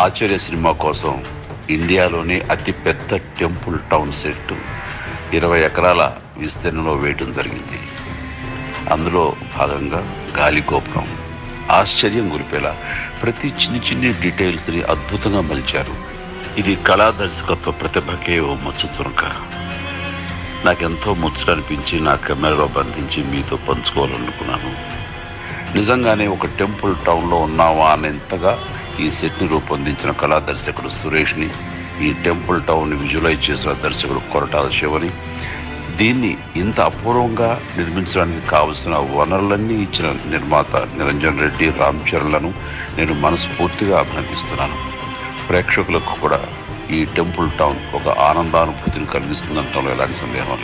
ఆచార్య cinema కోసం ఇండియాలోనే అతిపెద్ద టెంపుల్ టౌన్ సెట్ ఇరవై ఎకరాల విస్తీర్ణంలో వేయటం జరిగింది. అందులో భాగంగా గాలి గోపురం. ఆశ్చర్యం గురిపేలా ప్రతి చిన్ని చిన్ని డీటెయిల్స్ని అద్భుతంగా మలిచారు. ఇది కళా దర్శకత్వ ప్రతిభకే ఓ ముచ్చు తునక నాకెంతో ముచ్చట అనిపించి నా కెమెరాలో బంధించి మీతో పంచుకోవాలనుకున్నాను. నిజంగానే ఒక టెంపుల్ టౌన్లో ఉన్నావా అనేంతగా ఈ సెట్ని రూపొందించిన కళా దర్శకుడు సురేష్ని ఈ టెంపుల్ టౌన్ని విజువలైజ్ చేసిన దర్శకుడు కొరటాల శివని దీన్ని ఇంత అపూర్వంగా నిర్మించడానికి కావలసిన వనరులన్నీ ఇచ్చిన నిర్మాత నిరంజన్ రెడ్డి రామ్ చరణ్లను నేను మనస్ఫూర్తిగా అభినందిస్తున్నాను. ప్రేక్షకులకు కూడా ఈ టెంపుల్ టౌన్ ఒక ఆనందానుభూతిని కలిగిస్తుందంటంలో ఎలాంటి సందేహం